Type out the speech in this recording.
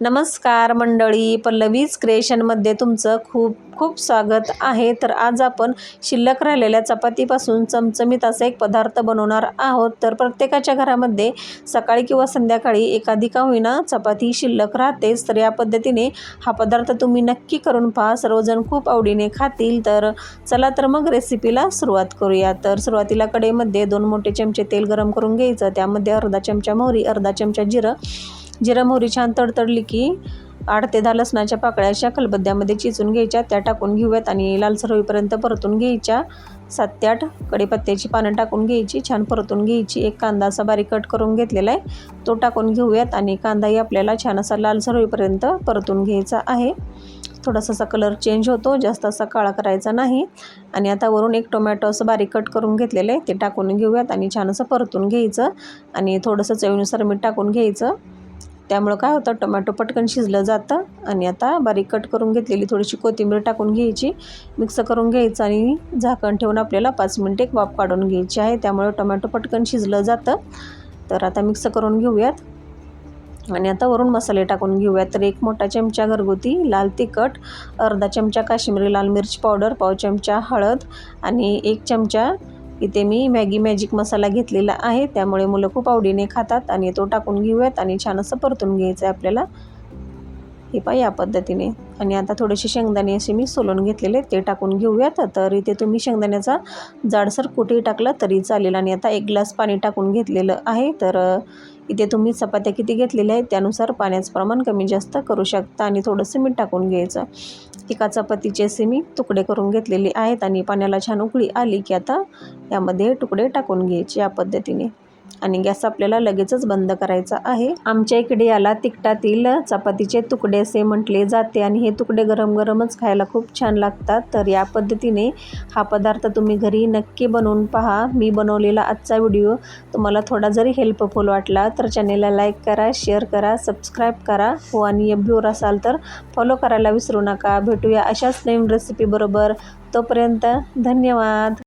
नमस्कार मंडळी पल्लवीज क्रिएशनमध्ये तुमचं खूप खूप स्वागत आहे. तर आज आपण शिल्लक राहिलेल्या चपातीपासून चमचमीत असा एक पदार्थ बनवणार आहोत. तर प्रत्येकाच्या घरामध्ये सकाळी किंवा संध्याकाळी एखादी का होईना चपाती शिल्लक राहतेच. तर या पद्धतीने हा पदार्थ तुम्ही नक्की करून पहा. सर्वजण खूप आवडीने खातील. तर चला तर मग रेसिपीला सुरुवात करूया. तर सुरुवातीला कडेमध्ये दोन मोठे चमचे तेल गरम करून घ्यायचं. त्यामध्ये अर्धा चमचा मोहरी अर्धा चमचा जिरं जिरं मोहरी छान तडतडली की आठ ते दहा लसणाच्या पाकळ्या अशा खलबत्त्यामध्ये चिचून घ्यायच्या त्या टाकून घेऊयात आणि लालसर होईपर्यंत परतून घ्यायच्या. सात ते आठ कढीपत्त्याची पानं टाकून घ्यायची छान परतून घ्यायची. एक कांदा असा बारीक कट करून घेतलेला आहे. तो टाकून घेऊयात आणि कांदाही आपल्याला छान असा लालसर होईपर्यंत परतून घ्यायचा आहे. थोडासा असा कलर चेंज होतो जास्त असा काळा करायचा नाही. आणि आता वरून एक टोमॅटो असं बारीक कट करून घेतलेलं आहे. ते टाकून घेऊयात आणि छान असं परतून घ्यायचं. आणि थोडंसं चवीनुसार मीठ टाकून घ्यायचं. त्यामुळं काय होतं टोमॅटो पटकन शिजलं जातं आणि आता बारीक कट करून घेतलेली थोडीशी कोथिंबीर टाकून घ्यायची मिक्स करून घ्यायचं आणि झाकण ठेवून आपल्याला पाच मिनटं एक वाफ काढून घ्यायची आहे. त्यामुळं टोमॅटो पटकन शिजलं जातं. तर आता मिक्स करून घेऊयात. आणि आता वरून मसाले टाकून घेऊयात. तर एक मोठा चमचा घरगुती लाल तिखट अर्धा चमचा काश्मीरी लाल मिरची पावडर पाव चमचा हळद आणि एक चमचा इथे मी मॅगी मॅजिक मसाला घेतलेला आहे. त्यामुळे मुलं खूप आवडीने खातात आणि तो टाकून घेऊयात आणि छान असं परतून घ्यायचं आहे आपल्याला. हे पहा या पद्धतीने. आणि आता थोडेसे शेंगदाणे असे मी सोलून घेतलेले ते टाकून घेऊयात. तर इथे तुम्ही शेंगदाण्याचा जाडसर कुठेही टाकला तरी चालेल. आणि आता एक ग्लास पाणी टाकून घेतलेलं आहे. तर इथे तुम्ही चपात्या किती घेतलेल्या आहेत त्यानुसार पाण्याचं प्रमाण कमी जास्त करू शकता. आणि थोडंसं मीठ टाकून घ्यायचं. एका चपातीचे असे मी तुकडे करून घेतलेले आहेत. आणि पाण्याला छान उकळी आली की आता यामध्ये तुकडे टाकून घ्यायचे या पद्धतीने. आणि गॅस आपल्याला लगेचच बंद करायचा आहे. आमच्या इकडे याला तिकटातील चपातीचे तुकडे असे म्हटले जाते आणि हे तुकडे गरम गरमच खायला खूप छान लागतात. तर या पद्धतीने हा पदार्थ तुम्ही घरी नक्की बनवून पहा. मी बनवलेला आजचा व्हिडिओ तुम्हाला थोडा जरी हेल्पफुल वाटला तर चॅनेलला लाईक करा शेअर करा सबस्क्राईब करा. हो आणि एफ असाल तर फॉलो करायला विसरू नका. भेटूया अशाच नवीन रेसिपीबरोबर तोपर्यंत धन्यवाद.